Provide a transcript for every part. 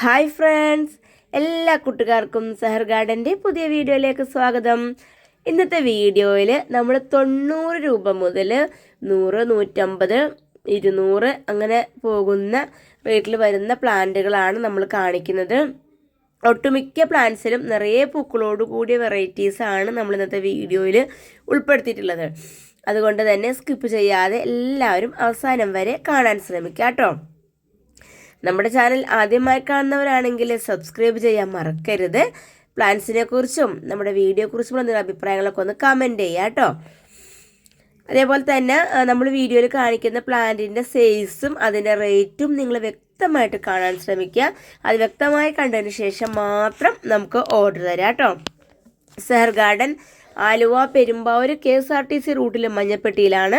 Hi friends എല്ലാ കൂട്ടുകാർക്കും സഹർ ഗാർഡന്റെ പുതിയ വീഡിയോയിലേക്ക് സ്വാഗതം. ഇന്നത്തെ വീഡിയോയിൽ നമ്മൾ തൊണ്ണൂറ് രൂപ മുതൽ നൂറ് നൂറ്റമ്പത് ഇരുന്നൂറ് അങ്ങനെ പോകുന്ന റേറ്റിൽ വരുന്ന പ്ലാന്റുകളാണ് നമ്മൾ കാണിക്കുന്നത്. ഒട്ടുമിക്ക പ്ലാന്റ്സിലും നിറയെ പൂക്കളോട് കൂടിയ വെറൈറ്റീസ് ആണ് നമ്മൾ ഇന്നത്തെ വീഡിയോയിൽ ഉൾപ്പെടുത്തിയിട്ടുള്ളത്. അതുകൊണ്ട് തന്നെ സ്കിപ്പ് ചെയ്യാതെ എല്ലാവരും അവസാനം വരെ കാണാൻ ശ്രമിക്കുക കേട്ടോ നമ്മുടെ ചാനൽ ആദ്യമായി കാണുന്നവരാണെങ്കിൽ സബ്സ്ക്രൈബ് ചെയ്യാൻ മറക്കരുത്. പ്ലാൻസിനെ കുറിച്ചും നമ്മുടെ വീഡിയോ കുറിച്ചും നിങ്ങളുടെ അഭിപ്രായങ്ങളൊക്കെ ഒന്ന് കമന്റ് ചെയ്യുക കേട്ടോ. അതേപോലെ തന്നെ നമ്മൾ വീഡിയോയിൽ കാണിക്കുന്ന പ്ലാന്റിന്റെ സൈസും അതിന്റെ റേറ്റും നിങ്ങൾ വ്യക്തമായിട്ട് കാണാൻ ശ്രമിക്കുക. അത് വ്യക്തമായി കണ്ടതിന് ശേഷം മാത്രം നമുക്ക് ഓർഡർ തരാം കേട്ടോ. Sehar garden Aluva Perumbavoor K S R T C റൂട്ടിലെ മഞ്ഞപ്പെട്ടിയിലാണ്.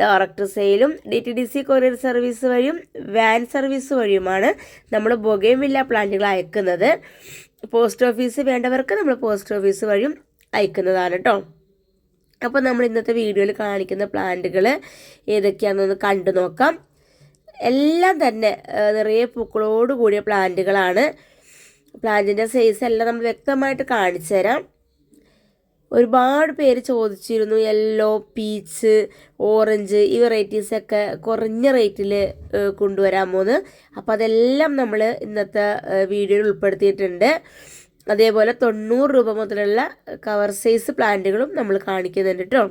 Director സെയിലും D T D C courier service വഴിയും വാൻ സർവീസ് വഴിയുമാണ് നമ്മൾ ബൊഗേമില്ല പ്ലാന്റുകൾ അയക്കുന്നത്. പോസ്റ്റ് ഓഫീസ് വേണ്ടവർക്ക് നമ്മൾ പോസ്റ്റ് ഓഫീസ് വഴിയും അയക്കുന്നതാണ് കേട്ടോ അപ്പോൾ നമ്മൾ ഇന്നത്തെ വീഡിയോയിൽ കാണിക്കുന്ന പ്ലാന്റുകൾ ഏതൊക്കെയാണെന്നൊന്ന് കണ്ടു നോക്കാം. എല്ലാം തന്നെ നിറയെ പൂക്കളോട് കൂടിയ പ്ലാന്റുകളാണ്. പ്ലാന്റിന്റെ സൈസ് എല്ലാം നമ്മൾ വ്യക്തമായിട്ട് കാണിച്ചു തരാം. ഒരുപാട് പേര് ചോദിച്ചിരുന്നു യെല്ലോ പീച്ച് ഓറഞ്ച് ഈ വെറൈറ്റീസൊക്കെ കുറഞ്ഞ റേറ്റിൽ കൊണ്ടുവരാമോന്ന്. അപ്പോൾ അതെല്ലാം നമ്മൾ ഇന്നത്തെ വീഡിയോയിൽ ഉൾപ്പെടുത്തിയിട്ടുണ്ട്. അതേപോലെ തൊണ്ണൂറ് രൂപ മുതലുള്ള കവർ സൈസ് പ്ലാന്റുകളും നമ്മൾ കാണിക്കുന്നുണ്ട് കേട്ടോ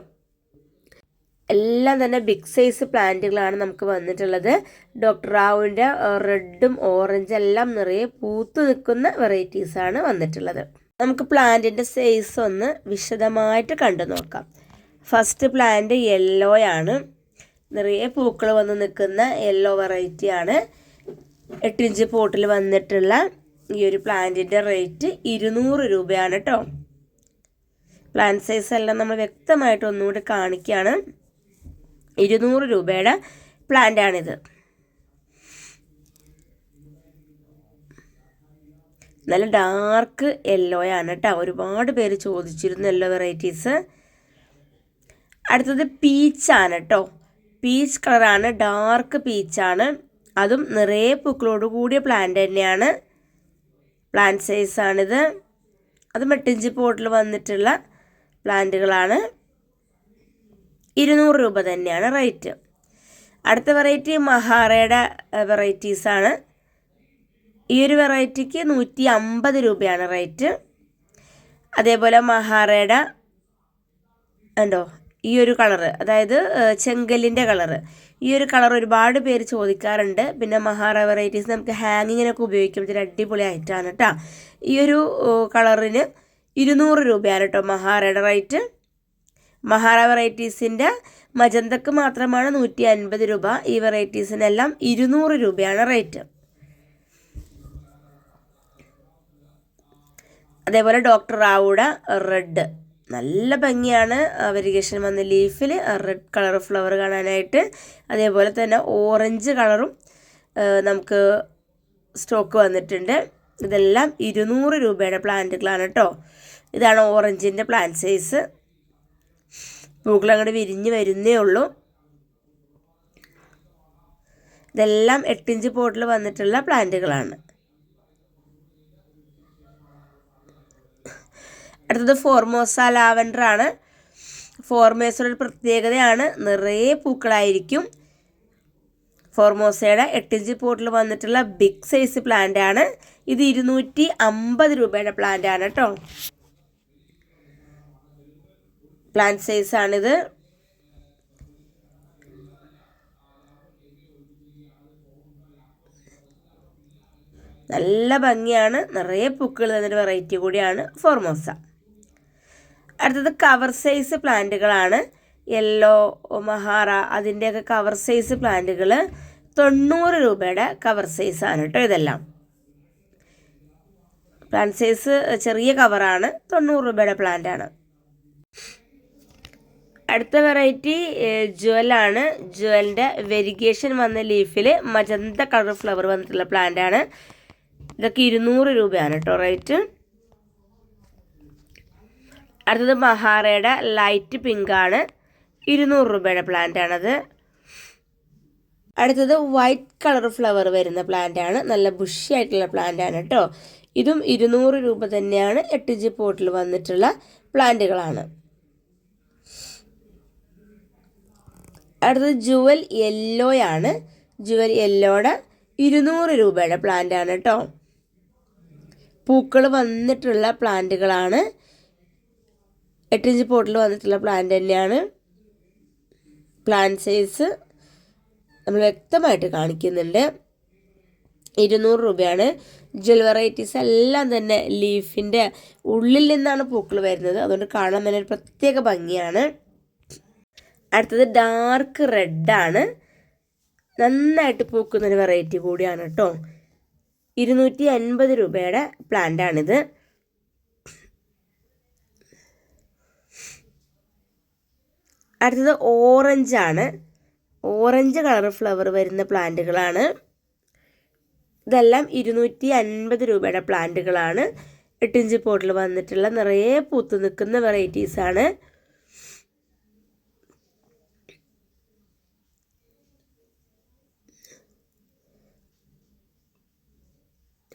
എല്ലാം തന്നെ ബിഗ് സൈസ് പ്ലാന്റുകളാണ് നമുക്ക് വന്നിട്ടുള്ളത്. ഡോക്ടർ റാവുവിന്റെ റെഡും ഓറഞ്ചും എല്ലാം നിറയെ പൂത്തു നിൽക്കുന്ന വെറൈറ്റീസാണ് വന്നിട്ടുള്ളത്. നമുക്ക് പ്ലാന്റിന്റെ സൈസ് ഒന്ന് വിശദമായിട്ട് കണ്ടു നോക്കാം. ഫസ്റ്റ് പ്ലാന്റ് യെല്ലോ ആണ്. നിറയെ പൂക്കൾ വന്ന് നിൽക്കുന്ന യെല്ലോ വെറൈറ്റി ആണ്. എട്ടിഞ്ച് പോട്ടിൽ വന്നിട്ടുള്ള ഈ ഒരു പ്ലാന്റിന്റെ റേറ്റ് ഇരുന്നൂറ് രൂപയാണ് കേട്ടോ പ്ലാന്റ് സൈസ് എല്ലാം നമ്മൾ വ്യക്തമായിട്ട് ഒന്നുകൂടി കാണിക്കുകയാണ്. ഇരുന്നൂറ് രൂപയുടെ പ്ലാന്റാണിത് നല്ല ഡാർക്ക് യെല്ലോ ആണ് കേട്ടോ ഒരുപാട് പേര് ചോദിച്ചിരുന്നു യെല്ലോ വെറൈറ്റീസ് അടുത്തത് പീച്ചാണ് കേട്ടോ പീച്ച് കളറാണ് ഡാർക്ക് പീച്ചാണ് അതും നിറയെ പൂക്കളോട് കൂടിയ പ്ലാന്റ് തന്നെയാണ്. പ്ലാന്റ് സൈസാണിത് അത് മെട്ടിഞ്ചി പോട്ടിൽ വന്നിട്ടുള്ള പ്ലാന്റുകളാണ് ഇരുന്നൂറ് രൂപ തന്നെയാണ് റേറ്റ് അടുത്ത വെറൈറ്റി മഹാറയുടെ വെറൈറ്റീസാണ് ഈ ഒരു വെറൈറ്റിക്ക് നൂറ്റി അമ്പത് രൂപയാണ് റേറ്റ്. അതേപോലെ മഹാറേഡ ഉണ്ടോ ഈ ഒരു കളറ് അതായത് ചെങ്കല്ലിന്റെ കളറ്. ഈ ഒരു കളർ ഒരുപാട് പേര് ചോദിക്കാറുണ്ട്. പിന്നെ മഹാറ വെറൈറ്റീസ് നമുക്ക് ഹാങ്ങിങ്ങിനൊക്കെ ഉപയോഗിക്കും ഇതിന് അടിപൊളി ആയിട്ടാണ് കേട്ടോ ഈ ഒരു കളറിന് ഇരുന്നൂറ് രൂപയാണ് കേട്ടോ മഹാറയുടെ റേറ്റ്. മഹാറ വെറൈറ്റീസിന്റെ മജന്തക്ക് മാത്രമാണ് നൂറ്റി അൻപത് രൂപ. ഈ വെറൈറ്റീസിനെല്ലാം ഇരുന്നൂറ് രൂപയാണ് റേറ്റ്. അതേപോലെ ഡോക്ടർ റാവുട റെഡ് നല്ല ഭംഗിയാണ്. വെരിഗേഷൻ വന്ന ലീഫിൽ റെഡ് കളർ ഫ്ലവർ കാണാനായിട്ട്. അതേപോലെ തന്നെ ഓറഞ്ച് കളറും നമുക്ക് സ്റ്റോക്ക് വന്നിട്ടുണ്ട്. ഇതെല്ലാം ഇരുന്നൂറ് രൂപയുടെ പ്ലാന്റുകളാണ് കേട്ടോ ഇതാണ് ഓറഞ്ചിന്റെ പ്ലാന്റ് സൈസ് പൂക്കൾ അങ്ങോട്ട് വിരിഞ്ഞ് വരുന്നേ ഉള്ളൂ. ഇതെല്ലാം എട്ടിഞ്ച് പോട്ടിൽ വന്നിട്ടുള്ള പ്ലാന്റുകളാണ്. അടുത്തത് ഫോർമോസ ലാവൻഡർ ആണ്. ഫോർമേസയുടെ ഒരു പ്രത്യേകതയാണ്. നിറയെ പൂക്കളായിരിക്കും. ഫോർമോസയുടെ എട്ടിഞ്ച് പോട്ടിൽ വന്നിട്ടുള്ള ബിഗ് സൈസ് പ്ലാന്റ് ആണ്. ഇത് ഇരുന്നൂറ്റി അമ്പത് രൂപയുടെ പ്ലാന്റ് ആണ് കേട്ടോ പ്ലാന്റ് സൈസ് ആണിത്. നല്ല ഭംഗിയാണ്. നിറയെ പൂക്കൾ തന്നൊരു വെറൈറ്റി കൂടിയാണ്. ഫോർമോസ അടുത്തത് കവർ സൈസ് പ്ലാന്റുകളാണ്. യെല്ലോ മഹാറ അതിന്റെയൊക്കെ കവർ സൈസ് പ്ലാന്റുകൾ തൊണ്ണൂറ് രൂപയുടെ കവർ സൈസാണ് കേട്ടോ ഇതെല്ലാം. പ്ലാന്റ് സൈസ് ചെറിയ കവറാണ് തൊണ്ണൂറ് രൂപയുടെ പ്ലാന്റാണ് അടുത്ത വെറൈറ്റി ജുവലാണ് ജുവലിന്റെ വെരിഗേഷൻ വന്ന ലീഫിൽ മജന്ത കളർ ഫ്ലവർ വന്നിട്ടുള്ള പ്ലാന്റാണ് ഇതൊക്കെ ഇരുന്നൂറ് രൂപയാണ് കേട്ടോ റേറ്റ് അടുത്തത് മഹാറയുടെ ലൈറ്റ് പിങ്ക് ആണ്. ഇരുന്നൂറ് രൂപയുടെ പ്ലാന്റ് ആണത്. അടുത്തത് വൈറ്റ് കളർ ഫ്ലവർ വരുന്ന പ്ലാന്റ് ആണ്. നല്ല ബുഷി ആയിട്ടുള്ള പ്ലാന്റ് ആണ് കേട്ടോ ഇതും ഇരുന്നൂറ് രൂപ തന്നെയാണ് എട്ട് ജി പോട്ടിൽ വന്നിട്ടുള്ള പ്ലാന്റുകളാണ് അടുത്തത് ജുവൽ യെല്ലോ ആണ്. ജുവൽ യെല്ലോയുടെ ഇരുന്നൂറ് രൂപയുടെ പ്ലാന്റ് ആണ് കേട്ടോ പൂക്കൾ വന്നിട്ടുള്ള പ്ലാന്റുകളാണ് എട്ടിഞ്ച് പോട്ടിൽ വന്നിട്ടുള്ള പ്ലാന്റ് തന്നെയാണ്. പ്ലാന്റ് സൈസ് നമ്മൾ വ്യക്തമായിട്ട് കാണിക്കുന്നുണ്ട്. ഇരുന്നൂറ് രൂപയാണ്. ജ്വൽ വെറൈറ്റീസ് എല്ലാം തന്നെ ലീഫിന്റെ ഉള്ളിൽ നിന്നാണ് പൂക്കൾ വരുന്നത്. അതുകൊണ്ട് കാണാൻ തന്നെ ഒരു പ്രത്യേക ഭംഗിയാണ്. അടുത്തത് ഡാർക്ക് റെഡാണ് നന്നായിട്ട് പൂക്കുന്നൊരു വെറൈറ്റി കൂടിയാണ് കേട്ടോ ഇരുന്നൂറ്റി അൻപത് രൂപയുടെ പ്ലാന്റാണിത് അടുത്തത് ഓറഞ്ചാണ് ഓറഞ്ച് കളർ ഫ്ലവർ വരുന്ന പ്ലാന്റുകളാണ്. ഇതെല്ലാം ഇരുന്നൂറ്റി അൻപത് രൂപയുടെ പ്ലാന്റുകളാണ്. എട്ടിഞ്ച് പോട്ടിൽ വന്നിട്ടുള്ള നിറയെ പൂത്ത് നിൽക്കുന്ന വെറൈറ്റീസാണ്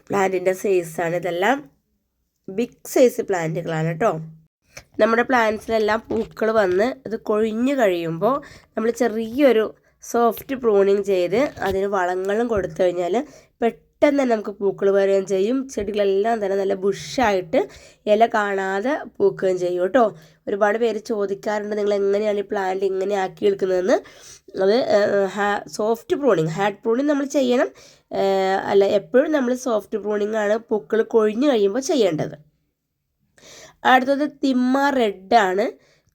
പ്ലാന്റിന്റെ സൈസാണ് ഇതെല്ലാം ബിഗ് സൈസ് പ്ലാന്റുകളാണ് കേട്ടോ. നമ്മുടെ പ്ലാന്റ്സിലെല്ലാം പൂക്കൾ വന്ന് അത് കൊഴിഞ്ഞു കഴിയുമ്പോൾ നമ്മൾ ചെറിയൊരു സോഫ്റ്റ് പ്രൂണിങ് ചെയ്ത് അതിന് വളങ്ങളും കൊടുത്തു കഴിഞ്ഞാൽ പെട്ടെന്ന് തന്നെ നമുക്ക് പൂക്കൾ വരികയും ചെയ്യും. ചെടികളെല്ലാം തന്നെ നല്ല ബുഷായിട്ട് ഇല കാണാതെ പൂക്കുകയും ചെയ്യും കേട്ടോ. ഒരുപാട് പേര് ചോദിക്കാറുണ്ട് നിങ്ങൾ എങ്ങനെയാണ് ഈ പ്ലാന്റ് ഇങ്ങനെ ആക്കി എടുക്കുന്നതെന്ന്. അത് സോഫ്റ്റ് പ്രൂണിങ് ഹാർഡ് പ്രൂണിങ് നമ്മൾ ചെയ്യണം. അല്ല എപ്പോഴും നമ്മൾ സോഫ്റ്റ് പ്രൂണിങ് ആണ് പൂക്കൾ കൊഴിഞ്ഞു കഴിയുമ്പോൾ ചെയ്യേണ്ടത്. അടുത്തത് തിമ്മ റെഡാണ്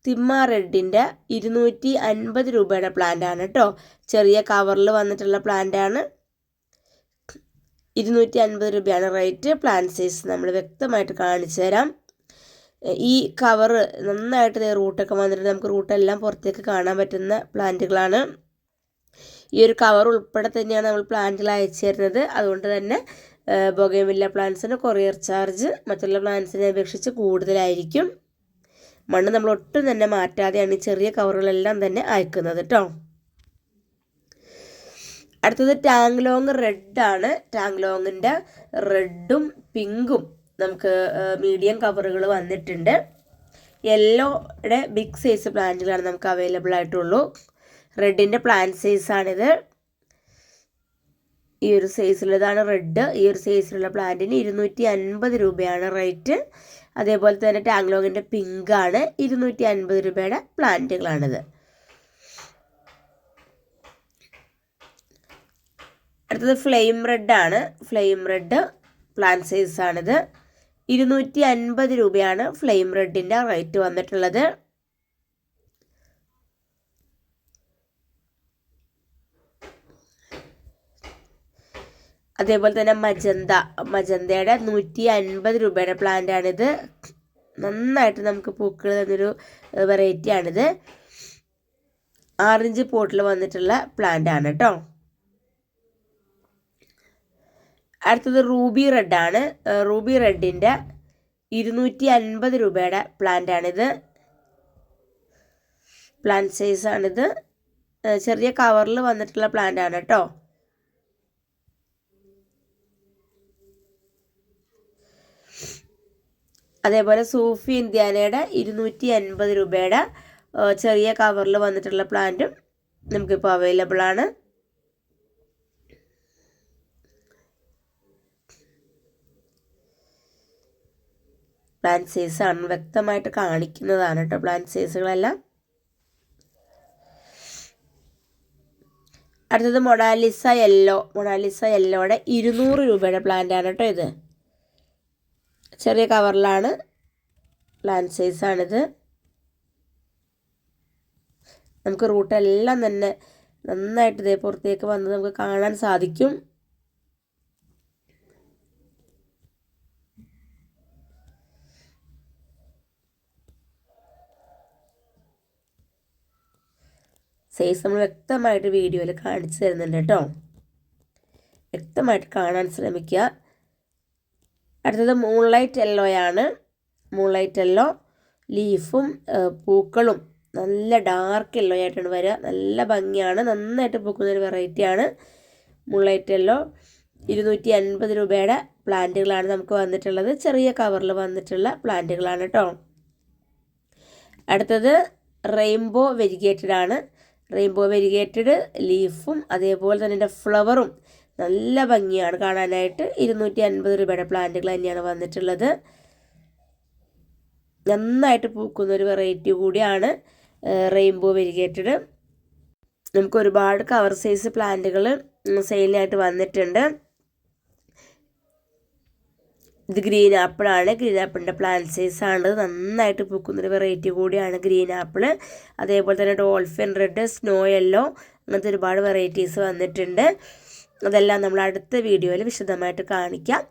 തിമ്മ റെഡിന്റെ ഇരുന്നൂറ്റി അൻപത് രൂപയുടെ പ്ലാന്റാണ് കേട്ടോ ചെറിയ കവറിൽ വന്നിട്ടുള്ള പ്ലാന്റാണ് ഇരുന്നൂറ്റി അൻപത് രൂപയാണ് റേറ്റ് പ്ലാന്റ് സൈസ് നമ്മൾ വ്യക്തമായിട്ട് കാണിച്ചു തരാം. ഈ കവർ നന്നായിട്ട് റൂട്ടൊക്കെ വന്നിട്ട് നമുക്ക് റൂട്ടെല്ലാം പുറത്തേക്ക് കാണാൻ പറ്റുന്ന പ്ലാന്റുകളാണ് ഈ ഒരു കവർ ഉൾപ്പെടെ തന്നെയാണ് നമ്മൾ പ്ലാന്റുകൾ അയച്ചു തരുന്നത്. അതുകൊണ്ട് തന്നെ ബൊഗൈമില്ല പ്ലാന്റ്സിന് കൊറിയർ ചാർജ് മറ്റുള്ള പ്ലാന്റ്സിനെ അപേക്ഷിച്ച് കൂടുതലായിരിക്കും. മണ്ണ് നമ്മൾ ഒട്ടും തന്നെ മാറ്റാതെയാണ് ഈ ചെറിയ കവറുകളെല്ലാം തന്നെ അയക്കുന്നത് കേട്ടോ അടുത്തത് ടാങ്ലോങ് റെഡാണ് ടാങ്ലോങ്ങിന്റെ റെഡും പിങ്കും നമുക്ക് മീഡിയം കവറുകൾ വന്നിട്ടുണ്ട്. യെല്ലോയുടെ ബിഗ് സൈസ് പ്ലാന്റുകളാണ് നമുക്ക് അവൈലബിൾ ആയിട്ടുള്ളൂ. റെഡിന്റെ പ്ലാന്റ് സൈസാണിത് ഈ ഒരു സൈസിലുള്ളതാണ് റെഡ്. ഈ ഒരു സൈസിലുള്ള പ്ലാന്റിന് ഇരുന്നൂറ്റി അൻപത് രൂപയാണ് റേറ്റ്. അതേപോലെ തന്നെ ടാങ്ലോങ്ങിന്റെ പിങ്കാണ് ഇരുന്നൂറ്റി അൻപത് രൂപയുടെ പ്ലാന്റുകളാണിത്. അടുത്തത് ഫ്ലെയിം റെഡാണ്. ഫ്ലെയിം റെഡ് പ്ലാന്റ് സൈസാണിത്. ഇരുന്നൂറ്റി അൻപത് രൂപയാണ് ഫ്ലെയിം റെഡിന്റെ റേറ്റ് വന്നിട്ടുള്ളത്. അതേപോലെ തന്നെ മജന്ത മജന്തയുടെ നൂറ്റി അൻപത് രൂപയുടെ പ്ലാന്റാണിത് നന്നായിട്ട് നമുക്ക് പൂക്കൾ തന്നൊരു വെറൈറ്റിയാണിത് ആറിഞ്ച് പോട്ടിൽ വന്നിട്ടുള്ള പ്ലാന്റ് ആണ് കേട്ടോ അടുത്തത് റൂബി റെഡ് ആണ്. റൂബി റെഡിന്റെ ഇരുന്നൂറ്റി അൻപത് രൂപയുടെ പ്ലാന്റ് ആണിത്. പ്ലാന്റ് സൈസാണിത് ചെറിയ കവറിൽ വന്നിട്ടുള്ള പ്ലാന്റ് ആണ് കേട്ടോ അതേപോലെ സൂഫി ഇന്ത്യാനയുടെ ഇരുന്നൂറ്റി അൻപത് രൂപയുടെ ചെറിയ കവറിൽ വന്നിട്ടുള്ള പ്ലാന്റും നമുക്കിപ്പോൾ അവൈലബിൾ ആണ്. പ്ലാന്റ് സൈസ് വ്യക്തമായിട്ട് കാണിക്കുന്നതാണ് കേട്ടോ പ്ലാന്റ് സൈസുകളെല്ലാം. അടുത്തത് മൊണാലിസ യെല്ലോ. മൊണാലിസ യെല്ലോയുടെ ഇരുന്നൂറ് രൂപയുടെ പ്ലാന്റ് ആണ് കേട്ടോ ഇത്. ചെറിയ കവറിലാണ് പ്ലാന്റ് സൈസാണിത്. നമുക്ക് റൂട്ടെല്ലാം തന്നെ നന്നായിട്ട് ഇതേ പുറത്തേക്ക് വന്ന് നമുക്ക് കാണാൻ സാധിക്കും. സൈസ് നമ്മൾ വ്യക്തമായിട്ട് വീഡിയോയിൽ കാണിച്ചു തരുന്നുണ്ട് കേട്ടോ. വ്യക്തമായിട്ട് കാണാൻ ശ്രമിക്കുക. അടുത്തത് മൂൺലൈറ്റ് യെല്ലോയാണ് മൂൺലൈറ്റ് യെല്ലോ ലീഫും പൂക്കളും നല്ല ഡാർക്ക് യെല്ലോ ആയിട്ടാണ് വരിക നല്ല ഭംഗിയാണ്. നന്നായിട്ട് പൂക്കുന്ന ഒരു വെറൈറ്റിയാണ് മുള്ളൈറ്റ് യെല്ലോ ഇരുന്നൂറ്റി അൻപത് രൂപയുടെ പ്ലാന്റുകളാണ് നമുക്ക് വന്നിട്ടുള്ളത്. ചെറിയ കവറിൽ വന്നിട്ടുള്ള പ്ലാന്റുകളാണ് കേട്ടോ അടുത്തത് റെയിൻബോ വെരിഗേറ്റഡ് ആണ്. റെയിൻബോ വെരിഗേറ്റഡ് ലീഫും അതേപോലെ തന്നെ ഫ്ലവറും നല്ല ഭംഗിയാണ് കാണാനായിട്ട്. ഇരുന്നൂറ്റി അൻപത് രൂപയുടെ പ്ലാന്റുകൾ തന്നെയാണ് വന്നിട്ടുള്ളത്. നന്നായിട്ട് പൂക്കുന്ന ഒരു വെറൈറ്റി കൂടിയാണ് റെയിൻബോ വെരിഗേറ്റഡ് നമുക്ക് ഒരുപാട് കവർ സൈസ് പ്ലാന്റുകൾ സെയിലിനായിട്ട് വന്നിട്ടുണ്ട്. ഇത് ഗ്രീൻ ആപ്പിളാണ് ഗ്രീൻ ആപ്പിളിന്റെ പ്ലാന്റ് സൈസ് ആണ്. നന്നായിട്ട് പൂക്കുന്നൊരു വെറൈറ്റി കൂടിയാണ് ഗ്രീൻ ആപ്പിൾ അതേപോലെ തന്നെ ഡോൾഫിൻ റെഡ് സ്നോ യെല്ലോ അങ്ങനത്തെ ഒരുപാട് വെറൈറ്റീസ് വന്നിട്ടുണ്ട്. അതെല്ലാം നമ്മൾ അടുത്ത വീഡിയോയിൽ വിശദമായിട്ട് കാണിക്കാം.